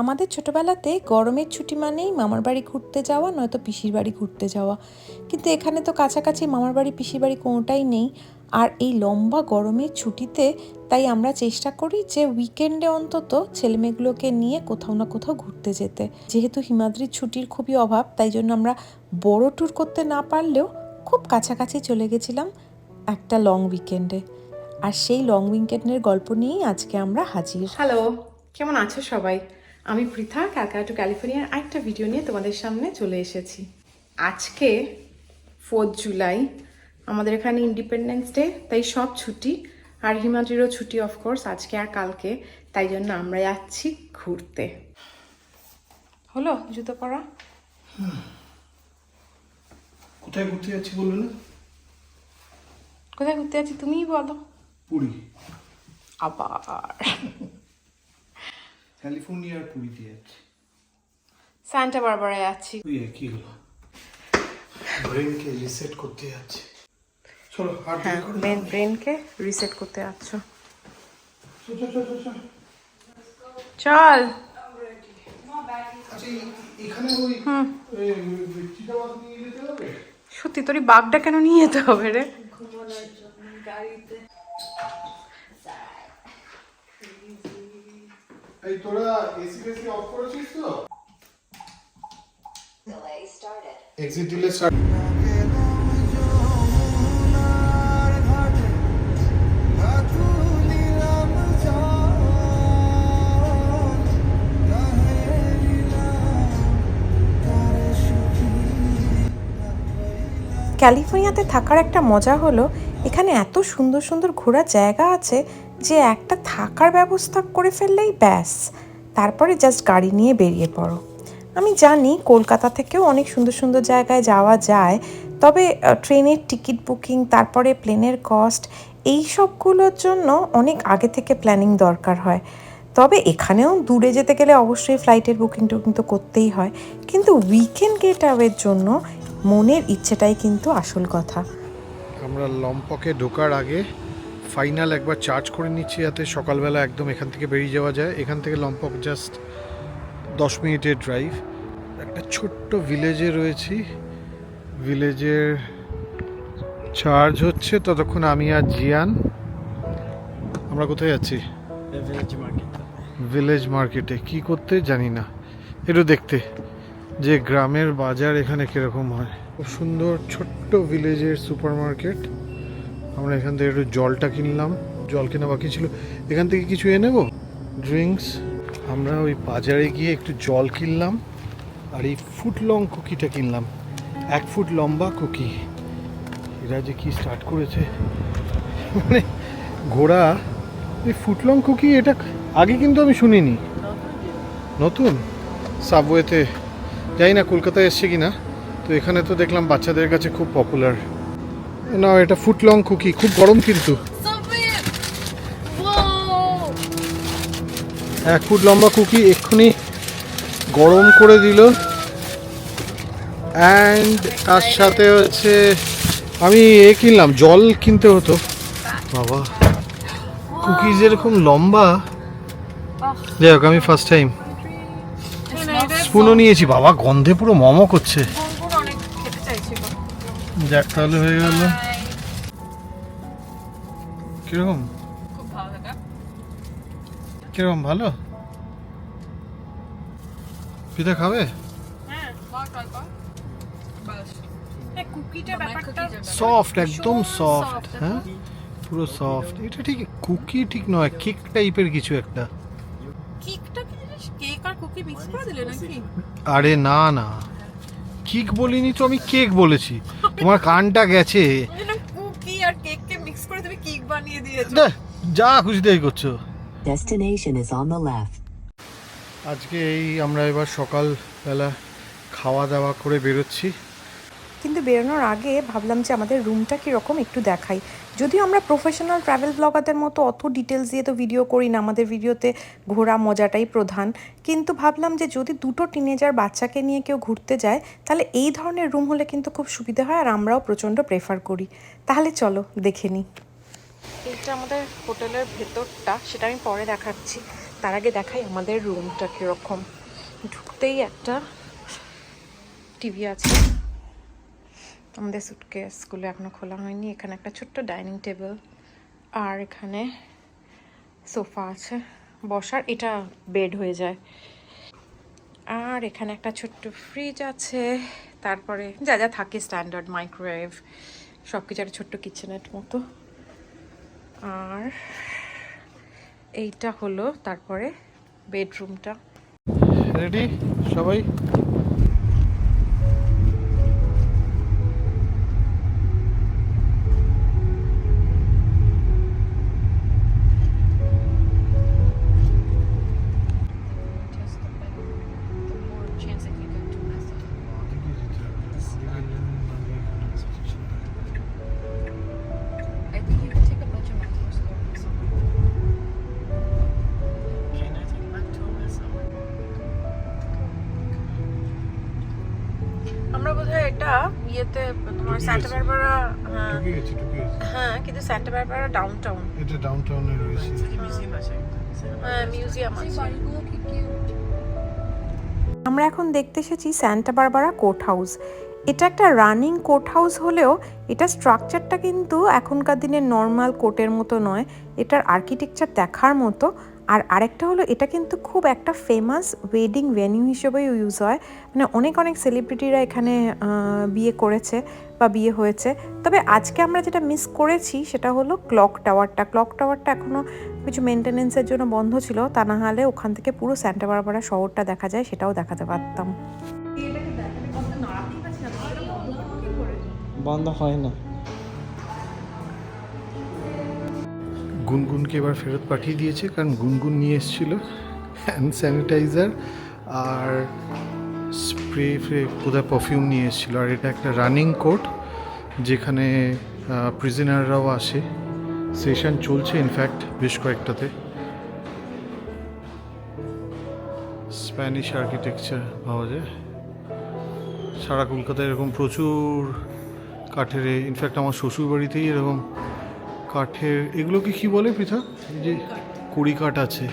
আমাদের ছোটবেলাতে গরমের ছুটি মানেই মামার বাড়ি ঘুরতে যাওয়া, নয়তো পিসির বাড়ি ঘুরতে যাওয়া। কিন্তু এখানে তো কাছাকাছি মামার বাড়ি, পিসির বাড়ি কোনোটাই নেই। আর এই লম্বা গরমের ছুটিতে তাই আমরা চেষ্টা করি যে উইকেন্ডে অন্তত ছেলেমেয়েগুলোকে নিয়ে কোথাও না কোথাও ঘুরতে যেতে। যেহেতু হিমাদ্রির ছুটির খুবই অভাব, তাই জন্য আমরা বড় ট্যুর করতে না পারলেও খুব কাছাকাছি চলে গেছিলাম একটা লং উইকেন্ডে আর সেই লং উইকেন্ডের গল্প নিয়েই আজকে আমরা হাজির। হ্যালো কেমন আছো সবাই? আমি পৃথা ক্যালকাটা টু ক্যালিফোর্নিয়ার একটা ভিডিও নিয়ে তোমাদের সামনে চলে এসেছি। আজকে ফোর্থ জুলাই আমাদের এখানে ইন্ডিপেন্ডেন্স ডে তাই সব ছুটি আর হিমাদ্রিরও ছুটি অফকোর্স আজকে আর কালকে তাই জন্য আমরা যাচ্ছি ঘুরতে। হলো জুতো পরা? কোথায় ঘুরতে যাচ্ছি বললে না? কোথায় ঘুরতে যাচ্ছি তুমিই বলো। পুরী। আবার। ক্যালিফোর্নিয়ার পুরীতে যাচ্ছি স্যান্টা বারবারায় যাচ্ছি ওই একই হলো। ব্রেনকে রিসেট করতে যাচ্ছি। চলো আর হ্যাঁ ব্রেন ব্রেনকে রিসেট করতে যাচ্ছ। চল, চল, চল, চল, চল। চল। আচ্ছা এই- এখানে ওই ওই চিতাবাঘ নিয়ে যেতে হবে? সত্যি তোর এই বাঘটা কেন নিয়ে যেতে হবে রে? এই তোরা এসি ফেসি অফ করেছিস তো? এক্সিট দিলে স্টার্ট ক্যালিফোর্নিয়াতে থাকার একটা মজা হলো এখানে এত সুন্দর সুন্দর ঘোরার জায়গা আছে যে একটা থাকার ব্যবস্থা করে ফেললেই ব্যাস। তারপরে জাস্ট গাড়ি নিয়ে বেরিয়ে পড়ো। আমি জানি কলকাতা থেকেও অনেক সুন্দর সুন্দর জায়গায় যাওয়া যায়, তবে ট্রেনের টিকিট বুকিং, তারপরে প্লেনের কস্ট এই সবগুলোর জন্য অনেক আগে থেকে প্ল্যানিং দরকার হয়। তবে এখানেও দূরে যেতে গেলে অবশ্যই ফ্লাইটের বুকিং টুকিং তো করতেই হয়। কিন্তু উইকেন্ড গেট আওয়ের জন্য মনের ইচ্ছেটাই কিন্তু আসল কথা। আমরা লম্পকে ঢোকার আগে ফাইনাল একবার চার্জ করে নিচ্ছি যাতে সকালবেলা একদম এখান থেকে বেরিয়ে যাওয়া যায়। এখান থেকে লম্পক জাস্ট দশ মিনিটের ড্রাইভ। একটা ছোট্ট ভিলেজে রয়েছি। ভিলেজের চার্জ হচ্ছে ততক্ষণ আমি আর জিয়ান। আমরা কোথায় যাচ্ছি ভিলেজ মার্কেটে কি করতে জানি না। একটু দেখতে যে গ্রামের বাজার এখানে কীরকম হয়। খুব সুন্দর ছোট্ট ভিলেজের সুপার মার্কেট আমরা এখান থেকে একটু জলটা কিনলাম। জল কেনা বাকি ছিল। এখান থেকে কিছু নেব? ড্রিঙ্কস আমরা ওই বাজারে গিয়ে একটু জল কিনলাম আর এই ফুট লং কুকিটা কিনলাম। এক ফুট লম্বা কুকি। এরা যে কি স্টার্ট করেছে? মানে ঘোড়া, এই ফুটলং কুকি এটা আগে কিন্তু আমি শুনিনি। নতুন? সাবওয়েতে জানি না কলকাতায় এসছে কি না তো এখানে তো দেখলাম বাচ্চাদের কাছে খুব পপুলার না এটা ফুটলং কুকি খুব গরম কিন্তু। এক ফুট লম্বা কুকি এক্ষুনি গরম করে দিল। অ্যান্ড তার সাথে হচ্ছে আমি এ কিনলাম জল কিনতে হতো। বাবা কুকিজ এরকম লম্বা। যাই হোক আমি ফার্স্ট টাইম স্পুনও নিয়েছি বাবা গন্ধে পুরো মমো করছে। যাক তাহলে হয়ে গেল। কীরকম? কীরকম ভালো? পিতা খাবে? সফট একদম সফট হ্যাঁ? পুরো সফট এটা ঠিক কুকি ঠিক নয় কেক টাইপের কিছু একটা। কেকটা কি কেক আর কুকি মিক্স করে দিলে নাকি? আরে না না। কেক বলিনি তো আমি কেক বলেছি। তোমার কানটা গেছে। কুকি আর কেককে মিক্স করে তুমি কেক বানিয়ে দিয়েছ। যা খুশি তাই করছ। Destination is on the left আজকে এই আমরা এবার সকালবেলা খাওয়া দাওয়া করে বেরোচ্ছি। কিন্তু বেরোনোর আগে ভাবলাম যে আমাদের রুমটা কীরকম একটু দেখাই। যদিও আমরা প্রফেশনাল ট্রাভেল ব্লগারদের মতো অত ডিটেলস দিয়ে তো ভিডিও করি না, আমাদের ভিডিওতে ঘোরা মজাটাই প্রধান। কিন্তু ভাবলাম যে যদি দুটো টিনেজার বাচ্চাকে নিয়ে কেউ ঘুরতে যায়, তাহলে এই ধরনের রুম হলে কিন্তু খুব সুবিধা হয় আর আমরাও প্রচণ্ড প্রেফার করি। তাহলে চলো, দেখে নিই। এটা আমাদের হোটেলের ভেতরটা, সেটা আমি পরে দেখাচ্ছি। তার আগে দেখাই আমাদের রুমটা কীরকম। ঢুকতেই একটা টিভি আছে। আমাদের সুটকেসগুলো এখনও খোলা হয়নি। এখানে একটা ছোট্ট ডাইনিং টেবিল আর এখানে সোফা আছে। বসার, এটা বেড হয়ে যায়। আর এখানে একটা ছোট্ট ফ্রিজ আছে। তারপরে যা যা থাকে স্ট্যান্ডার্ড মাইক্রোওয়েভ সব কিছু একটা ছোট্ট কিচেনের মতো। আর এইটা হলো, তারপরে বেডরুমটা রেডি সবাই? বোধহয় এটা ইয়েতে তোমার সান্টা বারবারা হ্যাঁ। হ্যাঁ কিন্তু সান্টা বারবারা ডাউন টাউন এটা ডাউন টাউনে রয়েছে। হ্যাঁ মিউজিয়াম আছে। বাড়িগুলো কি কিউট আমরা এখন দেখতে এসেছি স্যান্টা বারবারা কোর্ট হাউস এটা একটা রানিং কোর্ট হাউস হলেও এটা স্ট্রাকচারটা কিন্তু এখনকার দিনের নর্মাল কোর্টের মতো নয়। এটার আর্কিটেকচার দেখার মতো। আর আরেকটা হলো এটা কিন্তু খুব একটা ফেমাস ওয়েডিং ভেনিউ হিসেবেও ইউজ হয়। মানে অনেক অনেক সেলিব্রিটিরা এখানে বিয়ে করেছে বা বিয়ে হয়েছে। তবে আজকে আমরা যেটা মিস করেছি সেটা হলো ক্লক টাওয়ারটা ক্লক টাওয়ারটা এখনও কিছু মেনটেনেন্সের জন্য বন্ধ ছিল। তা না হলে ওখান থেকে পুরো স্যান্টা বারবারা শহরটা দেখা যায় সেটাও দেখাতে পারতাম। বন্ধ হয় না। গুনগুনকে এবার ফেরত পাঠিয়ে দিয়েছে, কারণ গুনগুন নিয়ে এসেছিল হ্যান্ড স্যানিটাইজার আর স্প্রে ফ্রে কোথায় পারফিউম নিয়ে এসেছিল। আর এটা একটা রানিং কোর্ট যেখানে প্রিজনাররাও আসে। সেশন চলছে ইনফ্যাক্ট বেশ কয়েকটাতে। স্প্যানিশ আর্কিটেকচার পাওয়া যায়। সারা কলকাতায় এরকম প্রচুর কাঠের ইনফ্যাক্ট আমার শ্বশুর বাড়িতেই এরকম কাঠের এগুলোকে কি বলে পৃথা? এই যে কড়ি কাঠ আছে।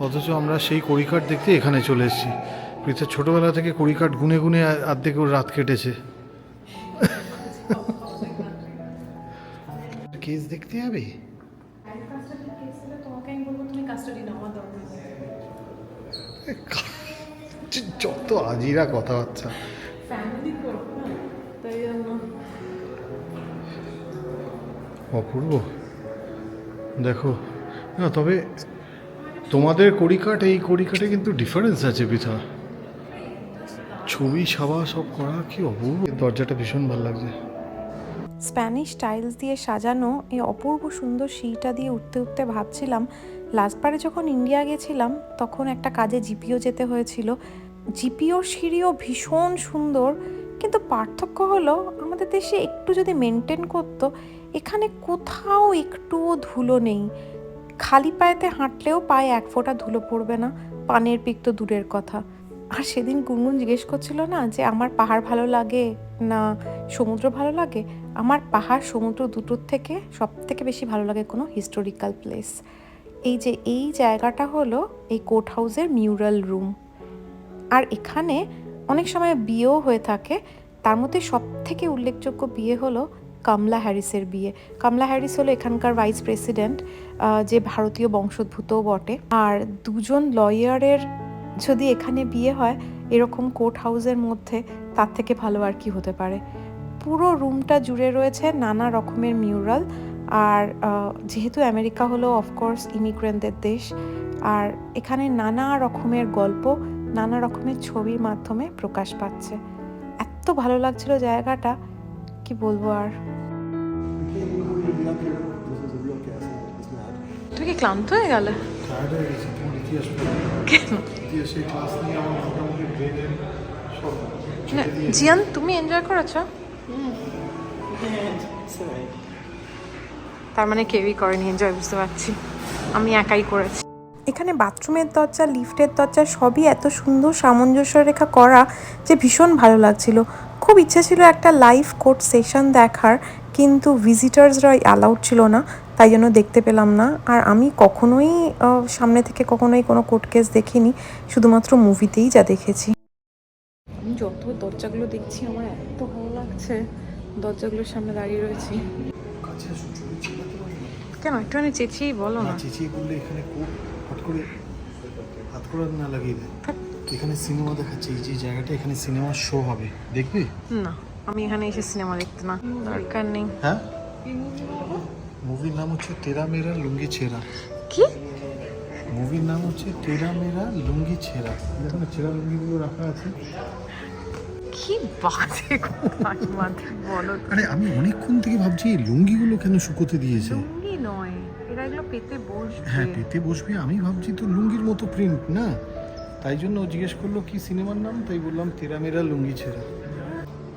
অথচ আমরা সেই কড়ি কাঠ দেখতে এখানে চলে এসেছি। পৃথা ছোটোবেলা থেকে কড়ি কাঠ গুনে গুনে আর্ধেক ওর রাত কেটেছে। কেস দেখতে যাবে? যত আজিরা কথাবার্তা। অপূর্ব। দেখো। না, তবে তোমাদের কড়িকাঠ, এই কড়িকাঠে কিন্তু ডিফারেন্স আছে পিঠা। ছবি, সাবা সব করা কি অপূর্ব। দরজাটা ভীষণ ভালো লাগছে। স্প্যানিশ টাইলস দিয়ে সাজানো এই অপূর্ব সুন্দর সিঁড়িটা দিয়ে উঠতে উঠতে ভাবছিলাম লাস্টবারে যখন ইন্ডিয়া গেছিলাম, তখন একটা কাজে জিপিও যেতে হয়েছিল। জিপিওর সিঁড়িও ভীষণ সুন্দর, কিন্তু পার্থক্য হলো আমাদের দেশে একটু যদি মেনটেন করতো এখানে কোথাও একটুও ধুলো নেই। খালি পায়েতে হাঁটলেও পায়ে এক ফোঁটা ধুলো পড়বে না, পানের পিক তো দূরের কথা। আর সেদিন গুনগুন জিজ্ঞেস করছিল না যে, আমার পাহাড় ভালো লাগে না সমুদ্র ভালো লাগে? আমার পাহাড়, সমুদ্র দুটোর থেকে সব থেকে বেশি ভালো লাগে কোনো হিস্টোরিক্যাল প্লেস এই যে, এই জায়গাটা হলো এই কোর্ট হাউসের মিউরাল রুম। আর এখানে অনেক সময় বিয়েও হয়ে থাকে। তার মধ্যে সব থেকে উল্লেখযোগ্য বিয়ে হলো কমলা হ্যারিসের বিয়ে। কমলা হ্যারিস হলো এখানকার ভাইস প্রেসিডেন্ট যে ভারতীয় বংশোদ্ভূতও বটে। আর দুজন লয়ারের যদি এখানে বিয়ে হয়, এরকম কোর্ট হাউসের মধ্যে তার থেকে ভালো আর কি হতে পারে। পুরো রুমটা জুড়ে রয়েছে নানা রকমের মিউরাল। আর যেহেতু আমেরিকা হলো অফকোর্স ইমিগ্রেন্টদের দেশ, আর এখানে নানা রকমের গল্প, নানা রকমের ছবির মাধ্যমে প্রকাশ পাচ্ছে। এত ভালো লাগছিল জায়গাটা। কি বলব আর? তুমি কি ক্লান্ত হয়ে গেলে? হয়ে জিয়ান তুমি এনজয় করেছ? তার মানে কেউই করেনি এনজয় বুঝতে পারছি। আমি একাই করেছি। এখানে বাথরুমের দরজা লিফটের দরজা সবই এত সুন্দর সামঞ্জস্য রেখা করা যে ভীষণ ভালো লাগছিল। খুব ইচ্ছে ছিল একটা লাইভ কোর্ট সেশন দেখার কিন্তু ভিজিটার্সরা অ্যালাউড ছিল না তাই জন্য দেখতে পেলাম না। আর আমি কখনোই সামনে থেকে কখনোই কোনো কোর্ট কেস দেখিনি শুধুমাত্র মুভিতেই যা দেখেছি। আমি যত দরজাগুলো দেখছি আমার এত ভালো লাগছে দরজাগুলোর সামনে দাঁড়িয়ে রয়েছি। কেন একটুখানি চেঁচিয়েই বলো না। চেঁচিয়ে বললে এখানে খুব হট করে হাত করে না লাগিয়ে দেয়। এখানে সিনেমা দেখাচ্ছে? এই যে জায়গাটা এখানে সিনেমা শো হবে। দেখবি? না আমি এখানে এসে সিনেমা দেখতে না দরকার নেই। হ্যাঁ? মুভির নাম হচ্ছে তেরা মেরা লুঙ্গি ছেঁড়া। কি? মুভির নাম হচ্ছে তেরা মেরা লুঙ্গি ছেঁড়া। দেখুন ছেঁড়া লুঙ্গিগুলো রাখা আছে। কি বাজে বলো আরে আমি অনেকক্ষণ থেকে ভাবছি এই লুঙ্গিগুলো কেন শুকোতে দিয়েছে? লুঙ্গি নয় এরা এগুলো পেতে বসবে। হ্যাঁ পেতে বসবি আমি ভাবছি তো লুঙ্গির মতো প্রিন্ট না? তাই জন্য ও জিজ্ঞেস করল কি সিনেমার নাম? তাই বললাম তেরা মেরা লুঙ্গি ছেঁড়া।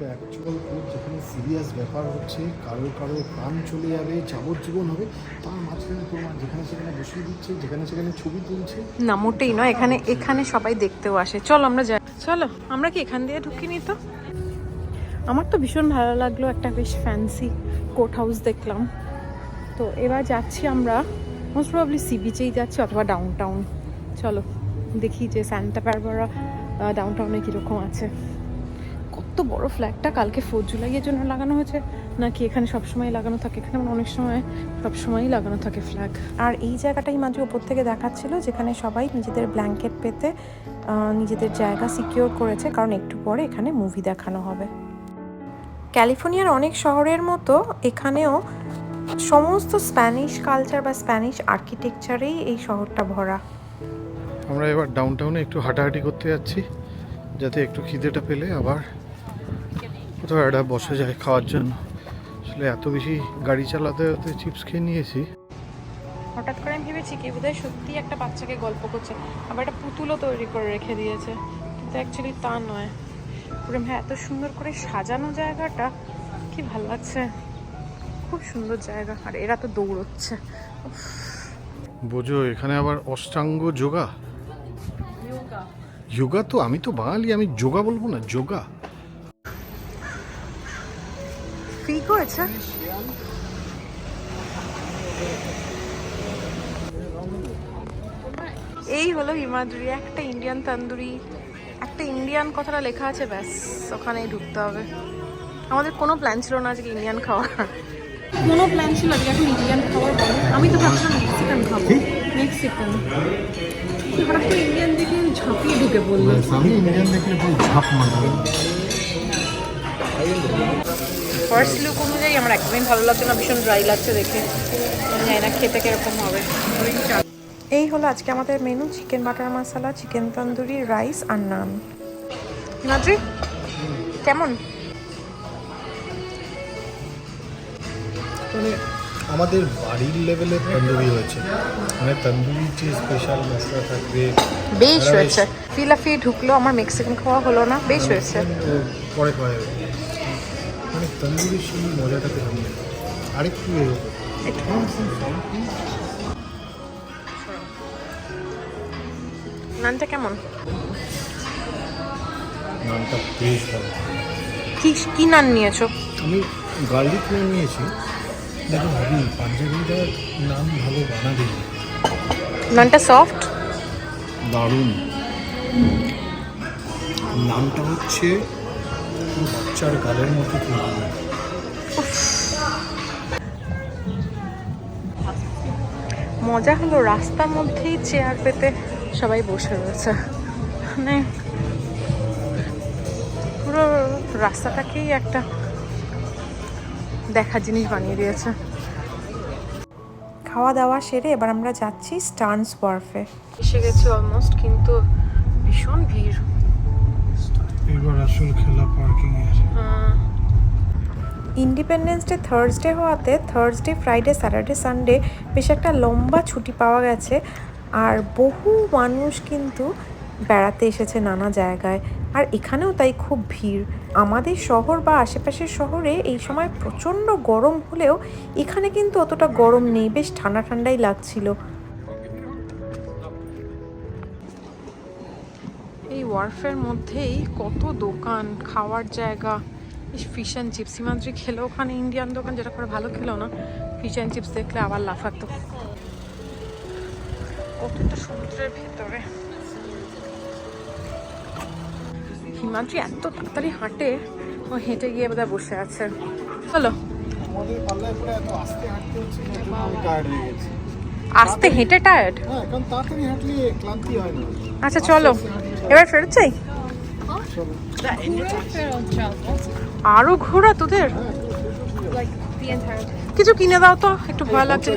অ্যাকচুয়াল কোর্ট যেখানে সিরিয়াস ব্যাপার হচ্ছে কারও কারও প্রাণ চলে যাবে যাবজ্জীবন হবে তার মাঝখানে তোমার যেখানে সেখানে বসিয়ে দিচ্ছে যেখানে সেখানে ছবি তুলছে। না মোটেই নয় এখানে এখানে সবাই দেখতেও আসে। চলো আমরা যাই। চলো আমরা কি এখান দিয়ে ঢুকিনি তো? আমার তো ভীষণ ভালো লাগল একটা বেশ ফ্যান্সি কোর্ট হাউস দেখলাম। তো এবার যাচ্ছি আমরা মোস্ট প্রবলি সি বিচেই যাচ্ছি অথবা ডাউন টাউন চলো। দেখি যে স্যান্টা প্যারবারা ডাউন টাউনে কীরকম আছে। কত বড় ফ্ল্যাগটা কালকে ফোর জুলাইয়ের জন্য লাগানো হয়েছে। নাকি এখানে সবসময় লাগানো থাকে? এখানে মানে অনেক সময় সবসময়ই লাগানো থাকে ফ্ল্যাগ আর এই জায়গাটাই মাঝে ওপর থেকে দেখাচ্ছিল, যেখানে সবাই নিজেদের ব্ল্যাঙ্কেট পেতে নিজেদের জায়গা সিকিওর করেছে, কারণ একটু পরে এখানে মুভি দেখানো হবে। ক্যালিফোর্নিয়ার অনেক শহরের মতো এখানেও সমস্ত স্প্যানিশ কালচার বা স্প্যানিশ আর্কিটেকচারেই এই শহরটা ভরা। আমরা এবার ডাউন টাউনে একটু হাঁটাহাঁটি করতে যাচ্ছি যাতে একটু খিদেটা পেলে আবার কোথাও একটা বসা যায় খাওয়ার জন্য। আসলে এত বেশি গাড়ি চালাতে হতে চিপস খেয়ে নিয়েছি। হঠাৎ করে আমি ভেবেছি কি বোধহয় সত্যি একটা বাচ্চাকে গল্প করছে আবার একটা পুতুলও তৈরি করে রেখে দিয়েছে। কিন্তু অ্যাকচুয়ালি তা নয়। পুরো হ্যাঁ এত সুন্দর করে সাজানো জায়গাটা কি ভালো লাগছে। খুব সুন্দর জায়গা। আর এরা তো দৌড়চ্ছে। বোঝো এখানে আবার অষ্টাঙ্গ যোগা। যোগা তো আমি তো বাঙালি আমি যোগা বলব না যোগা। করেছে? এই হলো হিমাদ্রি একটা ইন্ডিয়ান তান্দুরি একটা ইন্ডিয়ান কথাটা লেখা আছে ব্যাস ওখানেই ঢুকতে হবে। আমাদের কোনো প্ল্যান ছিল না আজকে ইন্ডিয়ান খাওয়ার। কোনো প্ল্যান ছিল আজকে এখন ইন্ডিয়ান খাওয়ার বলো। আমি তো ভাবছিলাম মেক্সিকান খাব। মেক্সিকান হঠাৎ করে ইন্ডিয়ান দেখে ঝাঁপিয়ে ঢুকে বলল আমি ইন্ডিয়ান দেখলে ঝাঁপ ফার্স্ট লুক অনুযায়ী আমার একদমই ভালো লাগছে না ভীষণ ড্রাই লাগছে দেখে। জানি না খেতে কীরকম হবে। এই হলো আজকে আমাদের menu chicken butter masala chicken tandoori rice আর নান হিমাদ্রি কেমন? মানে আমাদের বাড়ির লেভেলে তন্দুরি হয়েছে। মানে তন্দুরি যে স্পেশাল মশলা থাকবে বেশ হয়েছে। ফিলাফি ঢুকলো আমার মেক্সিকান খাওয়া হলো না বেশ হয়েছে। পরে খাওয়া যাবে। মানে তন্দুরির সেই মজাটা পেলাম না। আরেকটু। নানটা কেমন? নানটা বেশ ভালো। কি কি নান নিয়েছো? আমি গার্লিক নান নিয়েছি। ভাবি পাঞ্জাবিরা নান ভালো বানাবে। নানটা সফট দারুণ। নানটা হচ্ছে বাচ্চার গালের মতো মজা হলো রাস্তার মধ্যেই চেয়ার পেতে সবাই বসে রয়েছে। মানে পুরো রাস্তাটাকেই একটা দেখার জিনিস বানিয়ে দিয়েছে। খাওয়া দাওয়া সেরে এবার আমরা যাচ্ছি স্টার্নস ওয়ার্ফে এসে গেছি অলমোস্ট কিন্তু ভীষণ ভিড়। এবার আসল খেলা পার্কিং এর। ইন্ডিপেন্ডেন্স ডে থার্সডে হওয়াতে থার্সডে ফ্রাইডে স্যাটারডে সানডে বেশ একটা লম্বা ছুটি পাওয়া গেছে। আর বহু মানুষ কিন্তু বেড়াতে এসেছে নানা জায়গায়। আর এখানেও তাই খুব ভিড়। আমাদের শহর বা আশেপাশের শহরে এই সময় প্রচণ্ড গরম হলেও এখানে কিন্তু অতটা গরম নেই, বেশ ঠান্ডা ঠান্ডাই লাগছিল। এই ওয়ার্ফের মধ্যেই কত দোকান, খাওয়ার জায়গা। ফিশ অ্যান্ড চিপস হিমাদ্রি, খেলো ওখানে ইন্ডিয়ান দোকান, যেটা করে ভালো খেলো না। ফিশ অ্যান্ড চিপস দেখলে আবার লাফাতো। কতটা সমুদ্রের ভেতরে। হিমাদ্রি এত তাড়াতাড়ি হাঁটে, ও হেঁটে গিয়ে বোধহয় বসে আছে। এত আস্তে হেঁটে টায়ার্ড আচ্ছা চলো। এবার ফেরত চাই? আরও ঘোরা তোদের? কিছু কিনে দাও তো, একটু ভয় লাগছে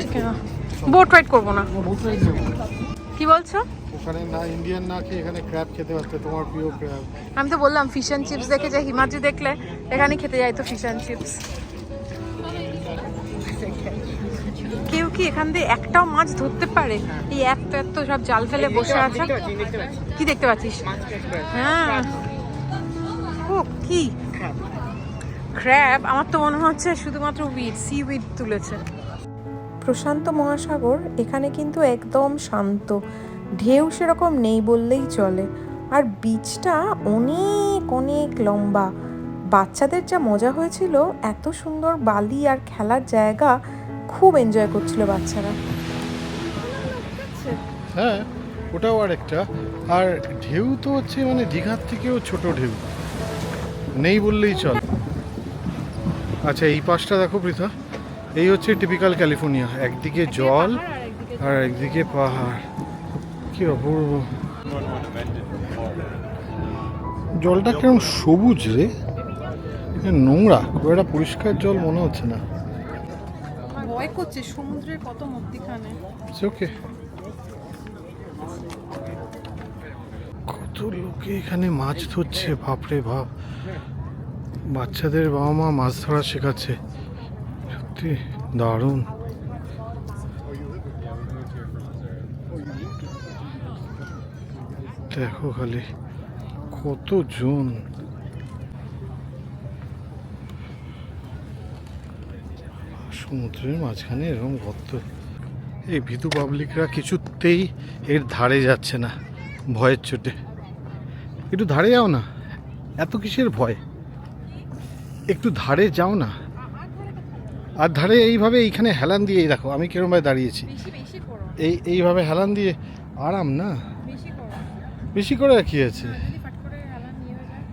বোট রাইড করব না। কি বলছো? ওখানে না ইন্ডিয়ান না খেয়ে এখানে ক্র্যাব খেতে পারতে তোমার প্রিয় ক্র্যাব আমি তো বললাম ফিশ অ্যান্ড চিপস দেখে যে হিমাদ্রি দেখলে এখানে খেতে যাই তো ফিশ অ্যান্ড চিপস কেউ কি এখান দিয়ে একটাও মাছ ধরতে পারে? এই এত এত সব জাল ফেলে বসে আছে। কি দেখতে পাচ্ছিস? হ্যাঁ। ও কি? ক্র্যাব আমার তো মনে হচ্ছে শুধুমাত্র উইড সি উইড তুলেছে। প্রশান্ত মহাসাগর এখানে কিন্তু একদম শান্ত। ঢেউ সেরকম নেই বললেই চলে। আর বিচটা অনেক অনেক লম্বা। বাচ্চাদের যা মজা হয়েছিল এত সুন্দর বালি আর খেলার জায়গা খুব এনজয় করছিল বাচ্চারা। হ্যাঁ ওটাও আর একটা আর ঢেউ তো হচ্ছে মানে দীঘার থেকেও ছোট ঢেউ। নেই বললেই চল। আচ্ছা এই পাশটা দেখো পৃথা। এই হচ্ছে টিপিক্যাল ক্যালিফোর্নিয়া একদিকে জল আর একদিকে পাহাড়। কি অপূর্ব। জলটা কেমন সবুজ রে? নোংরা খুব একটা পরিষ্কার জল মনে হচ্ছে না। ভয় করছে সমুদ্রের কত মধ্যিখানে। ওকে কত লোকে এখানে মাছ ধরছে বাপরে বাপ। বাচ্চাদের বাবা মা মাছ ধরা শেখাচ্ছে। সত্যি দারুণ। দেখো খালি কতজন সমুদ্রের মাঝখানে এরকম গর্ত। এই ভিতু পাবলিকরা কিছুতেই এর ধারে যাচ্ছে না ভয়ের চোটে। একটু ধারে যাও না এত কিসের ভয়? একটু ধারে যাও না। আর ধারে এইভাবে এইখানে হেলান দিয়ে দেখো আমি কিরমভাবে দাঁড়িয়েছি। এই এইভাবে হেলান দিয়ে আরাম না? বেশি করে কি আছে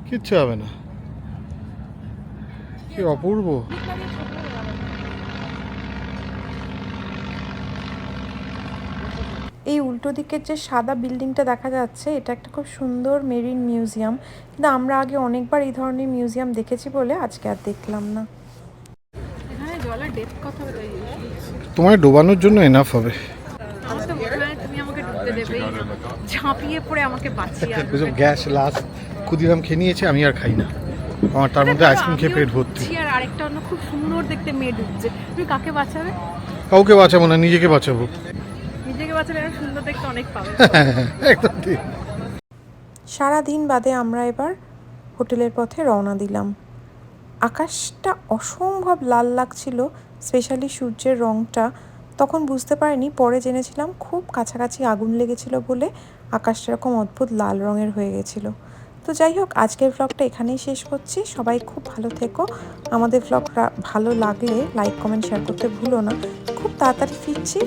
কিচ্ছু হবে না। কি অপূর্ব। এই উল্টো দিকের যে সাদা বিল্ডিংটা দেখা যাচ্ছে এটা একটা খুব সুন্দর মেরিন মিউজিয়াম। কিন্তু আমরা আগে অনেকবার এই ধরনের মিউজিয়াম দেখেছি বলে আজকে আর দেখলাম না। ডেপথ তোমায় ডোবানোর জন্য এনাফ হবে আমার তো মনে হয় তুমি আমাকে ডুবতে দেবেই না। ঝাঁপিয়ে পড়ে আমাকে বাঁচিয়ে গ্যাস লাস্ট ক্ষুদিরাম খেয়ে নিয়েছে আমি আর খাই না। আমার তার মধ্যে আইসক্রিম খেয়ে পেট ভর্তি। আর আরেকটা অন্য খুব সুন্দর দেখতে মেয়ে ডুবছে তুমি কাকে বাঁচাবে? কাউকে বাঁচাবো না নিজেকে বাঁচাবো। নিজেকে বাঁচালে সুন্দর দেখতে অনেক পাবে। একদম ঠিক। সারা দিন বাদে আমরা এবার হোটেলের পথে রওনা দিলাম। আকাশটা অসম্ভব লাল লাগছিল স্পেশালি সূর্যের রংটা। তখন বুঝতে পারিনি পরে জেনেছিলাম খুব কাছাকাছি আগুন লেগেছিল বলে। আকাশটা এরকম অদ্ভুত লাল রঙের হয়ে গেছিল। তো যাই হোক, আজকের ভ্লগটা এখানেই শেষ করছি। সবাই খুব ভালো থেকো। আমাদের ভ্লগটা ভালো লাগলে লাইক কমেন্ট শেয়ার করতে ভুলো না। খুব তাড়াতাড়ি ফিরছি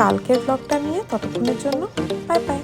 কালকের ভ্লগটা নিয়ে ততক্ষণের জন্য। Bye bye